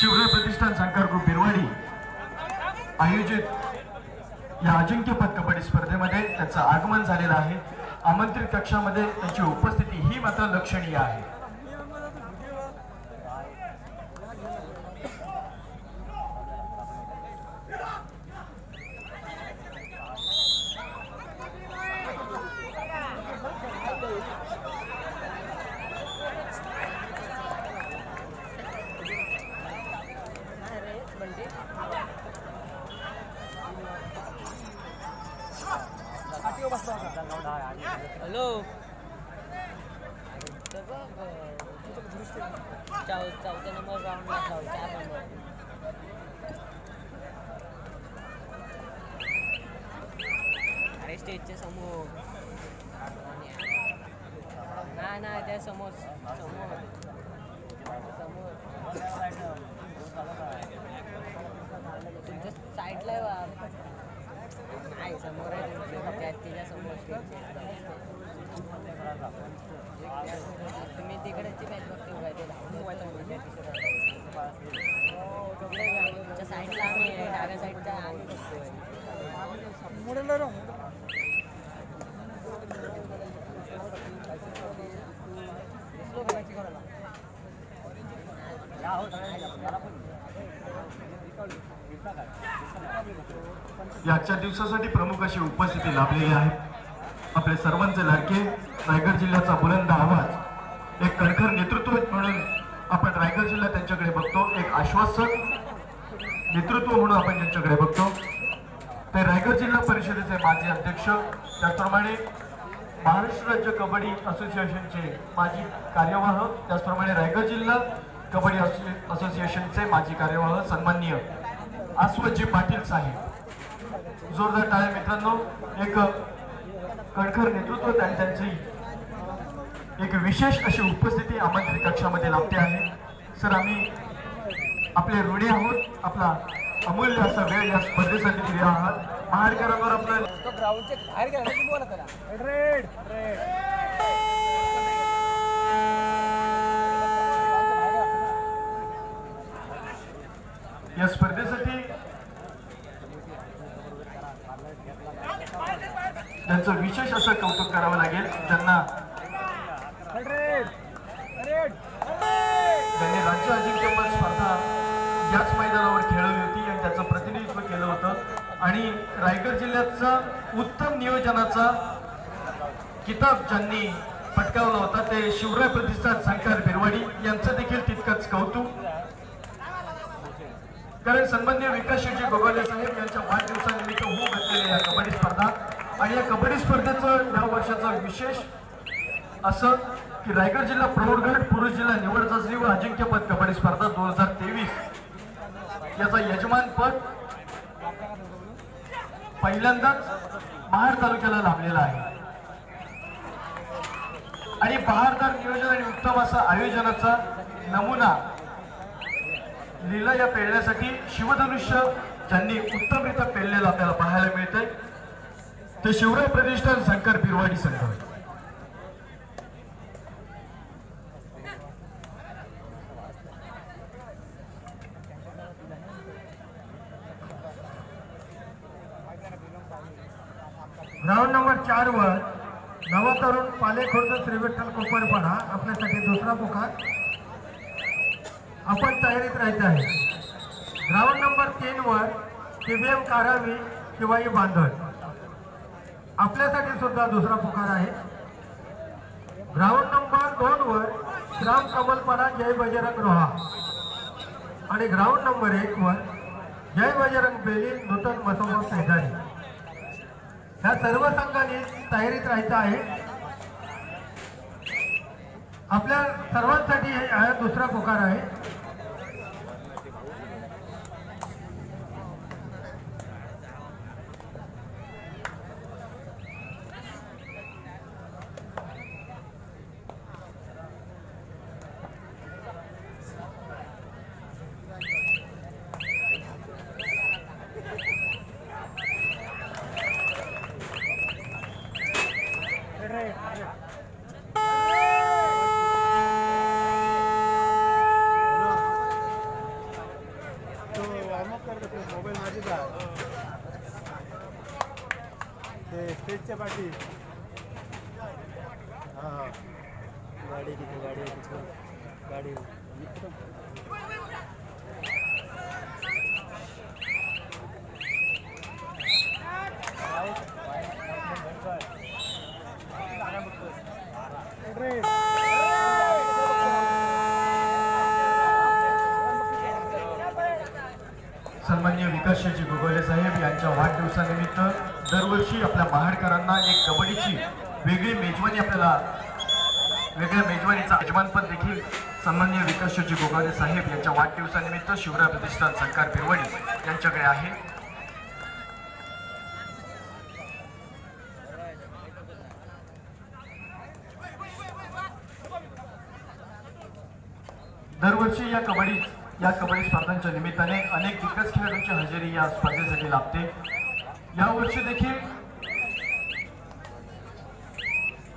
Shivray Pratishthan Sankar group Birwadi आयोजित या अजिंक्यपद कबड्डी स्पर्धेमध्ये त्यांचं आगमन झालेलं आहे. आमंत्रित कक्षामध्ये त्यांची उपस्थिती ही मात्र लक्षणीय आहे. हॅलो. चौ चौथ्या नंबर राऊंडला जाऊ चार नंबर अरे स्टेजच्या समोर. ना नाही त्या समोर समोर. समोर तुमच्या साईडला आहे बा. नाही समोर आहे त्या तिच्या समोर तुम्ही तिकडेची मॅच बघते काय ते तुमच्या साईडला आम्ही डाव्या साईडचा आम्ही बघतोय या आजच्या दिवसासाठी प्रमुख अशी उपस्थिती लाभलेली आहे. आपले सर्वांचे लाडके रायगड जिल्ह्याचा बुलंद आवाज. एक कणखर नेतृत्व म्हणून आपण रायगड जिल्हा त्यांच्याकडे बघतो. एक आश्वासक नेतृत्व म्हणून आपण त्यांच्याकडे बघतो. ते रायगड जिल्हा परिषदेचे माजी अध्यक्ष त्याचप्रमाणे महाराष्ट्र राज्य कबड्डी असोसिएशनचे माजी कार्यवाह त्याचप्रमाणे रायगड जिल्हा कबड्डी असो- असोसिएशनचे माजी कार्यवाह सन्माननीय आस्वजी पाटील साहेब. जोरदार टाळ्या मित्रांनो एक कणखर नेतृत्व आणि त्यांची एक विशेष अशी उपस्थिती आमंत्रित कक्षामध्ये लाभते आहे. सर आम्ही आपले ऋणी आहोत. आपला अमूल्य असा वेळ या स्पर्धेसाठी दिला आहात. महाडकरांवर आपलं या स्पर्धेसाठी त्यांचं विशेष असं कौतुक करावं लागेल. त्यांना त्यांनी राज्य अजिंक्यपद स्पर्धा याच मैदानावर खेळवली होती आणि त्याचं प्रतिनिधित्व केलं होतं. आणि रायगड जिल्ह्याचा उत्तम नियोजनाचा किताब ज्यांनी पटकावला होता ते शिवराय प्रतिष्ठान शंकर बिरवाडी यांचं देखील तितकंच कौतुक. कारण सन्मान्य विकास शेटजी गोगावले साहेब यांच्या वाढदिवसानिमित्त होऊ घातलेल्या या कबड्डी स्पर्धा आणि या कबड्डी स्पर्धेचं या वर्षाचा विशेष असं की रायगड जिल्हा प्रौढगड पुरुष जिल्हा निवड चाचणी व अजिंक्यपद कबड्डी स्पर्धा दोन हजार तेवीस. याचा यजमानपद पहिल्यांदाच महाड तालुक्याला लाभलेला आहे. आणि बहारदार नियोजन आणि उत्तम असा आयोजनाचा नमुना लीला या पेरण्यासाठी शिवधनुष्य ज्यांनी उत्तमरित्या पेरलेलं आपल्याला पाहायला मिळतंय. ते शिवराय प्रतिष्ठान शंकर पिरवाडी संघ. ग्राउंड नंबर चार वर नवतरुण पालेखुर्द श्रीविठ्ठल कोपरपाडा आपल्यासाठी दुसरा पुकार. आपण तयारीत राहायचं आहे. ग्राउंड नंबर तीन वर टीबीएम कारावी शिवाई बांधण. आपल्यासाठी सुद्धा दुसरा पुकार आहे. ग्राउंड नंबर दोन वर श्राम कमलपाडा जय बजरंग रोहा. आणि ग्राउंड नंबर एक वर जय बजरंग बेली नूतन मसोबा शेजारी. ह्या सर्व संघांनी तयारीत राहायचं आहे. आपल्या सर्वांसाठी हे हा दुसरा पुकार आहे. स्टेजच्या पाठी हा हा गाडी तिथे गाडी आहे तिथे गाडी सन्मान्य विकासजी गोगोले साहेब यांच्या वाढदिवसानिमित्त दरवर्षी आपल्या महाडकरांना एक कबड्डीची वेगळी मेजवानी आपल्याला वेगळ्या मेजवानीचा यजमानपद देखील सन्मान्य विकासजी गोगावले साहेब यांच्या वाढदिवसानिमित्त शिवराय प्रतिष्ठान सरकार बिरवणी यांच्याकडे आहे. दरवर्षी या कबड्डी या कबड्डी स्पर्धांच्या निमित्ताने अनेक दिग्गज खेळाडूंची हजेरी या स्पर्धेसाठी लाभते. यावर्षी देखील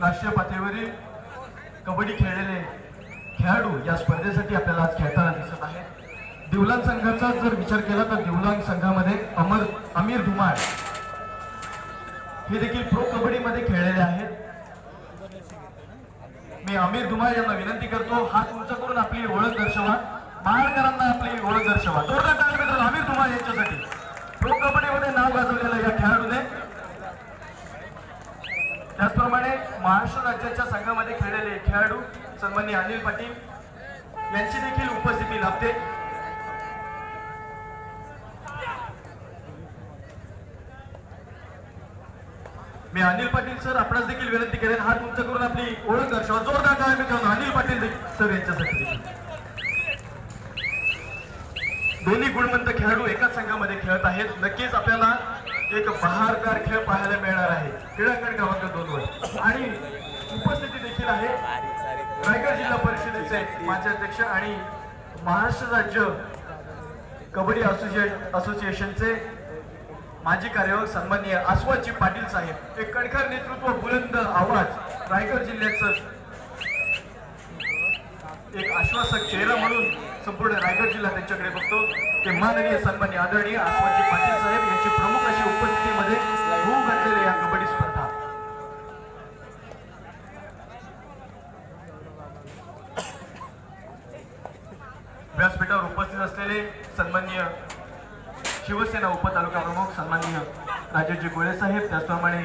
राष्ट्रीय पातळीवरील कबड्डी खेळलेले खेळाडू या स्पर्धेसाठी आपल्याला आज खेळताना दिसत आहेत. दिवलांग संघाचा जर विचार केला तर दिवलांग संघामध्ये अमर अमीर धुमाळ हे देखील प्रो कबड्डीमध्ये खेळलेले आहेत. मी अमीर धुमाळ यांना विनंती करतो हात उंच करून आपली ओळख दर्शवा. महाडकरांना आपली ओळख दर्शवा. जोरदार मित्र अमीर धुमाळ यांच्यासाठी. प्रो कबड्डीमध्ये नाव गाजवलेलं या खेळाडूने. त्याचप्रमाणे महाराष्ट्र राज्याच्या संघामध्ये खेळलेले खेळाडू सन्मान्य अनिल पाटील यांची देखील उपस्थिती लाभते. मी अनिल पाटील सर आपणास देखील विनंती करेन हात उंच करून आपली ओळख दर्शवा. जोरदार टाळ्या मित्रांनो अनिल पाटील सर यांच्यासाठी. देखील दोन्ही गुणवंत खेळाडू एकाच संघामध्ये खेळत आहेत. नक्कीच आपल्याला एक बहारदार खेळ पाहायला मिळणार आहे. क्रीडांगण क्रमांक दोनवर आणि उपस्थिती देखील आहे. रायगड जिल्हा परिषदेचे माजी अध्यक्ष आणि महाराष्ट्र राज्य कबड्डी असोसिए असोसिएशनचे माजी कार्यवाहक सन्माननीय आस्वादजी पाटील साहेब. एक कणखर नेतृत्व बुलंद आवाज रायगड जिल्ह्याचं एक आश्वासक चेहरा म्हणून संपूर्ण रायगड जिल्हा त्यांच्याकडे बघतो. ते माननीय सन्मान्य आदरणीय आस्वादजी पाटील साहेब यांची प्रमुख अशी उपस्थितीमध्ये होऊ घातलेल्या या कबड्डी स्पर्धा. व्यासपीठावर उपस्थित असलेले सन्मान्य शिवसेना उपतालुका प्रमुख सन्मान्य राजेशजी गोळे साहेब त्याचप्रमाणे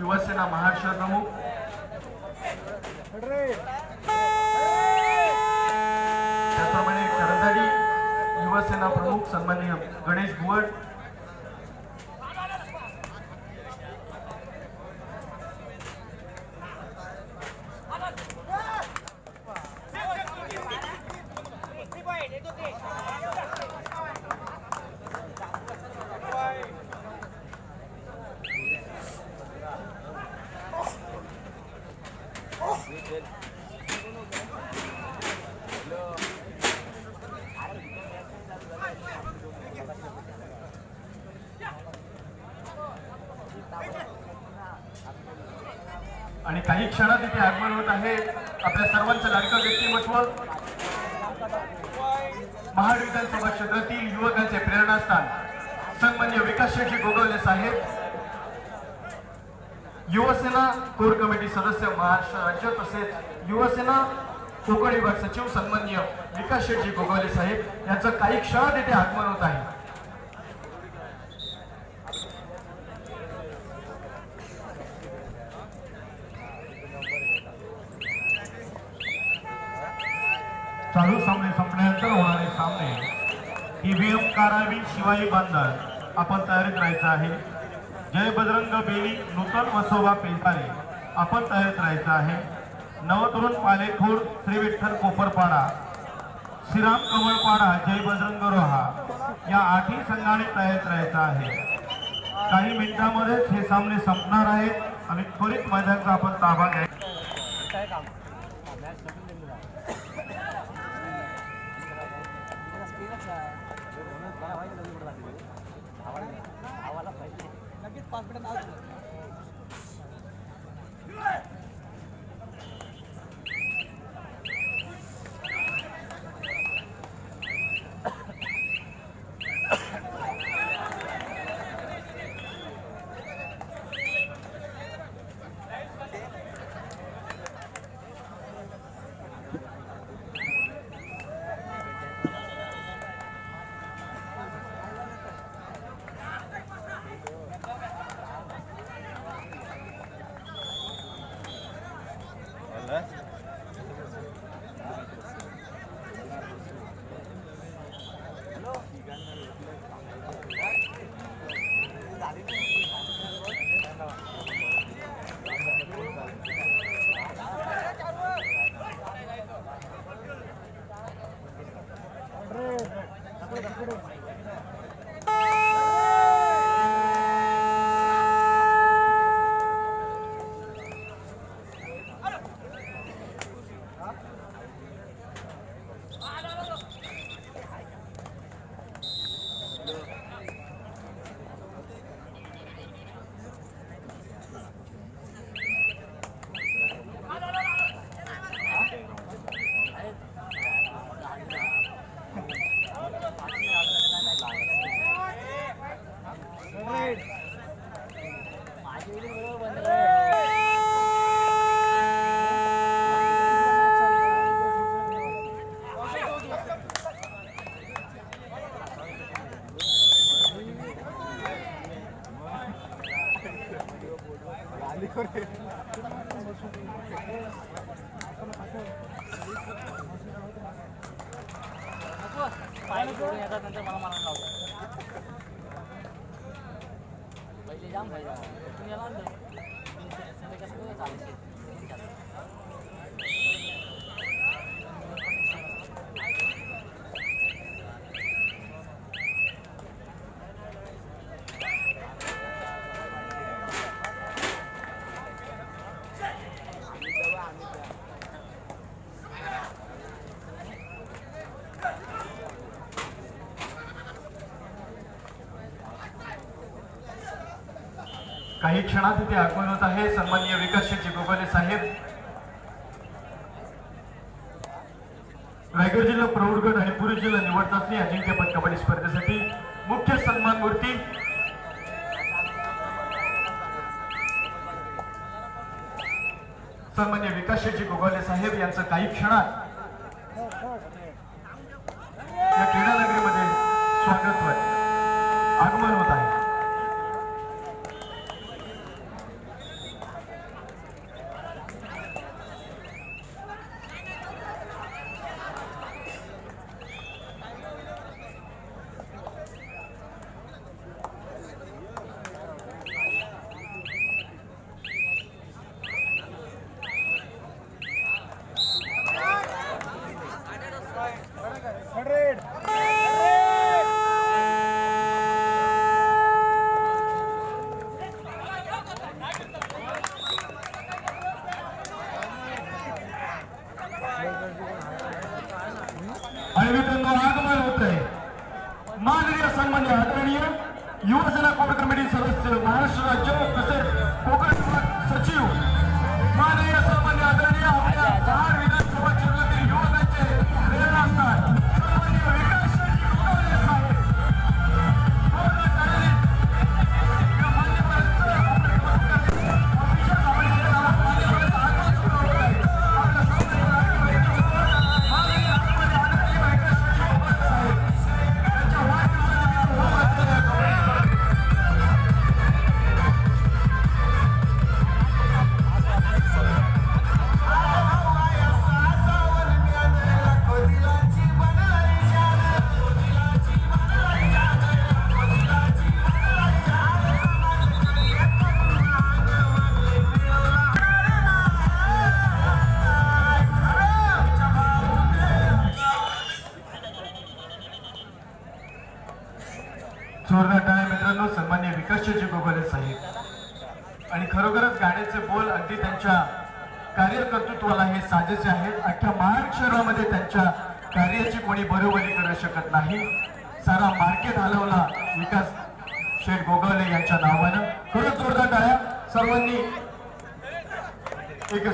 युवासेना महाराष्ट्र प्रमुख त्याचप्रमाणे करंदाडी युवासेना प्रमुख सन्माननीय गणेश भुवड आणि काही क्षणात इथे आगमन होत आहे. आपल्या सर्वांचं लाडकं व्यक्तिमत्व. महाड विधानसभा क्षेत्रातील युवकांचे प्रेरणास्थान. सन्मान्य विकास शेट्टी गोगवले साहेब. युवसेना कोर कमिटी सदस्य महाराष्ट्र राज्य तसेच युवसेना कोकण विभाग सचिव सन्मान्य विकास शेट्टी गोगवले साहेब यांचं काही क्षणात इथे आगमन होत आहे. चालू सामने संपल्यानंतर होणारे सामने ईव्हीएम कारावी शिवाई बांधर आपण तयारीत राहायचं आहे. जय बजरंग बेली नूतन वसोबा पेंटारे आपण तयारीत राहायचं आहे. नवतरुण पालेखोड श्री विठ्ठल कोपरपाडा. श्रीराम कमळपाडा जय बजरंग रोहा. या आठही संघाने तयारीत राहायचं आहे. काही मिनिटांमध्येच हे सामने संपणार आहेत आणि त्वरित मैदानाचा आपण ताबा घ्यायचा काय काम मॅच सुटून दिलेला नक्कीच पाणी सोडून येतात नंतर मला मारायला लावतात पहिले जाम पाहिजे तुम्ही याला आणलं कसं चालू काही क्षणात इथे आगमन होत आहे. सन्मान्य विकास शेट्टी साहेब. रायगड जिल्हा प्रौढगड आणि पुरुष जिल्हा निवड चाचणी अजिंक्यपद कबड्डी स्पर्धेसाठी मुख्य सन्मान मूर्ती. सन्मान्य विकास शेट्टी गोगाले साहेब यांचं काही क्षणात या क्रीडा नगरीमध्ये स्वागत विकासजी आणि खरोखरच गाण्याचे बोल अगदी त्यांच्या कार्यकर्तृत्वाला हे साजेसे आहेत. अख्ख्या महाराष्ट्रामध्ये त्यांच्या कार्याची कोणी बरोबरी करू शकत नाही. सारा मार्केट हलवला विकास शेठ गोगावले यांच्या नावानं. खरंच जोरदार टाळ्या. सर्वांनी एक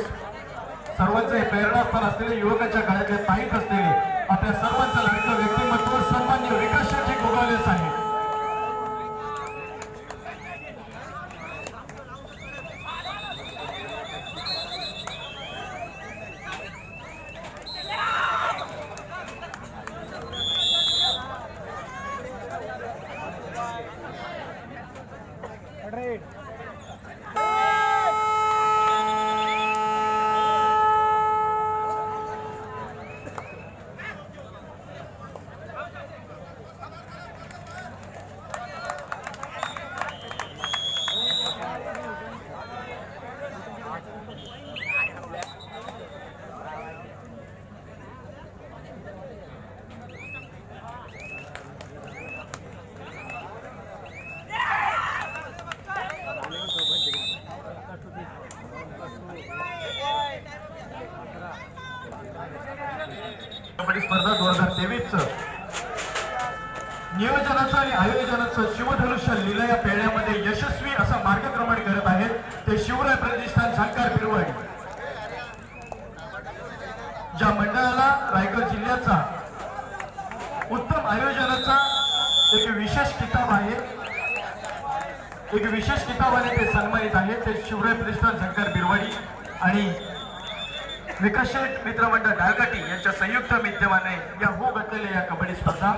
सर्वांचं प्रेरणास्थान असलेले युवकाच्या गळ्यातले पाईप असलेले आपल्या सर्वांचं लाडकं व्यक्तिमत्व सन्मान्य विकास शेठ गोगावलेच आहे हंड्रेड कबड्डी स्पर्धा दोन हजार तेवीस नियोजनाचं आणि आयोजनाचं शिवधनुष्य लिला या पेढ्यामध्ये यशस्वी असं मार्गक्रमण करत आहेत ते शिवराय प्रतिष्ठान झंकार बिरवड ज्या मंडळाला रायगड जिल्ह्याचा उत्तम आयोजनाचा एक विशेष किताब आहे एक विशेष किताबाने ते सन्मानित आहेत ते शिवराय प्रतिष्ठान झंकार बिरवाडी आणि विकसित मित्रमंडळ डाळकाटी यांच्या संयुक्त विद्यमाने या हो घडलेल्या या कबड्डी स्पर्धा.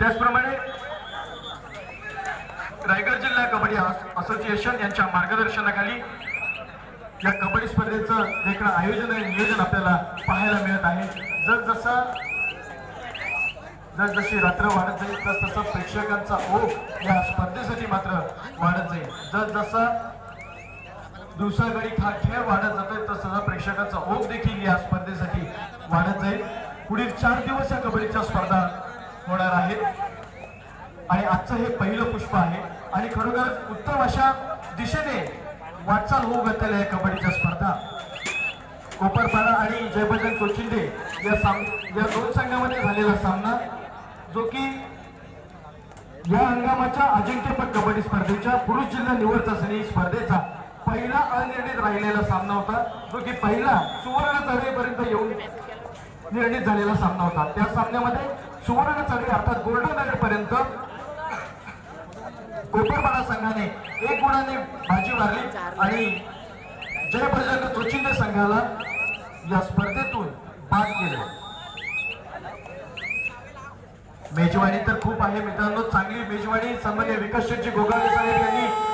त्याचप्रमाणे रायगड जिल्हा कबड्डी असोसिएशन यांच्या मार्गदर्शनाखाली या कबड्डी स्पर्धेचं देखील आयोजन आणि नियोजन आपल्याला पाहायला मिळत आहे. जसजसा जसा जशी रात्र वाढत जाईल तस तसं प्रेक्षकांचा ओघ या स्पर्धेसाठी मात्र वाढत जाईल. जसजसा दिवसागडी हा खेळ वाढत जातोय तसं प्रेक्षकाचा प्रेक्षकांचा ओघ देखील या स्पर्धेसाठी वाढत जाईल. पुढील चार दिवस या कबड्डीच्या स्पर्धा होणार आहेत. आणि आजचं हे पहिलं पुष्प आहे. आणि खरोखरच उत्तम अशा दिशेने वाटचाल होऊ घातलेल्या या कबड्डीच्या स्पर्धा. कोपरपाडा आणि जयभजन कोचिंडे या साम या दोन संघामध्ये झालेला सामना जो की या हंगामाच्या अजिंक्यपद कबड्डी स्पर्धेच्या पुरुष जिल्हा निवड चाचणी स्पर्धेचा पहिला अनिर्णित राहिलेला सामना होता जो की पहिला सुवर्ण चढेपर्यंत येऊन निर्णित झालेला सामना होता. त्या सामन्यामध्ये सुवर्ण चढे अर्थात गोल्डन नगर पर्यंत कोपरपाडा संघाने एक गुणाने बाजी मारली आणि जय बजरंग चोचिंदे संघाला या स्पर्धेतून बाद केले. मेजवानी तर खूप आहे मित्रांनो चांगली मेजवानी. सन्मान्य विकास गोगाळे साहेब यांनी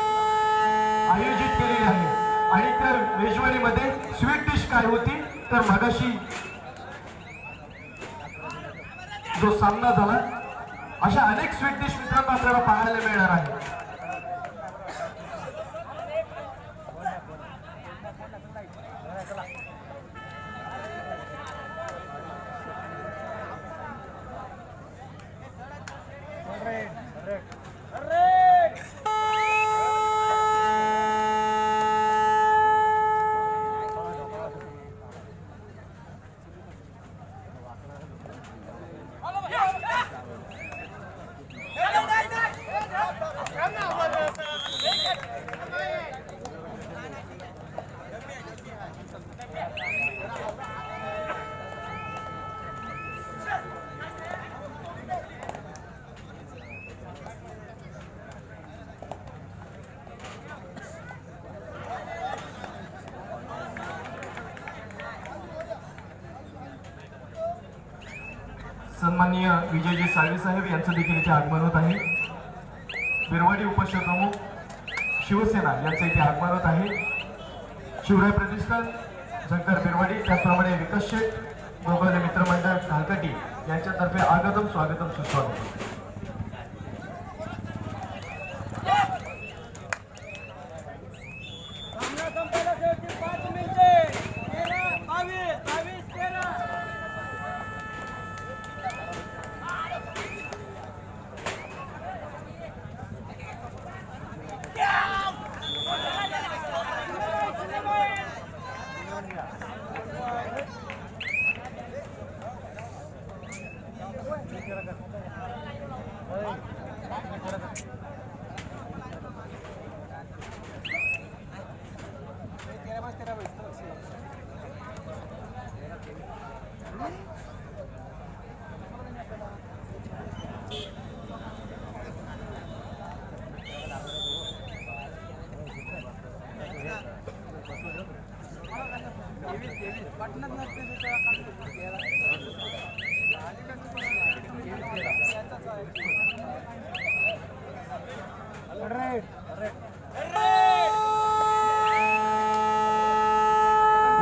आयोजित केलेली आहे आणि तर मेजवानीमध्ये स्वीट डिश काय होती तर मगाशी जो सामना झाला अशा अनेक स्वीट डिश मित्रांनो आपल्याला पाहायला मिळणार आहे. सन्माननीय विजयजी साळवी साहेब यांचं देखील इथे आगमन होत आहे. बिरवाडी उपशप्रमुख शिवसेना यांचं इथे आगमन होत आहे. शिवराय प्रतिष्ठान शंकर बिरवाडी त्याचप्रमाणे विकस शेठ गोगोले मित्रमंडळ ढालकटी यांच्यातर्फे आगतम स्वागतम सुस्वागतम सामना संपायला शेवटी पाच मिनिटे तेरा बावीस बावीस तेरा तेरा पाच तेरा बावीस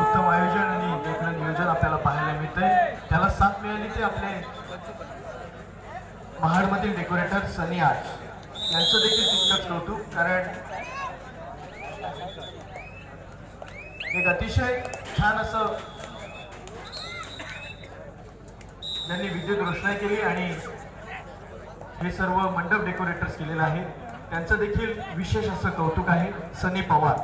उत्तम आयोजन आणि देखणं नियोजन आपल्याला पाहायला मिळतंय त्याला साथ मिळाली ते आपले महाडमधील डेकोरेटर सनी आर्ट यांचं देखील तितकंच कौतुक कारण एक अतिशय छान असं त्यांनी विद्युत रोषणाई केली आणि हे सर्व मंडप डेकोरेटर्स केलेलं आहे. त्यांचं देखील विशेष असं कौतुक आहे सनी पवार.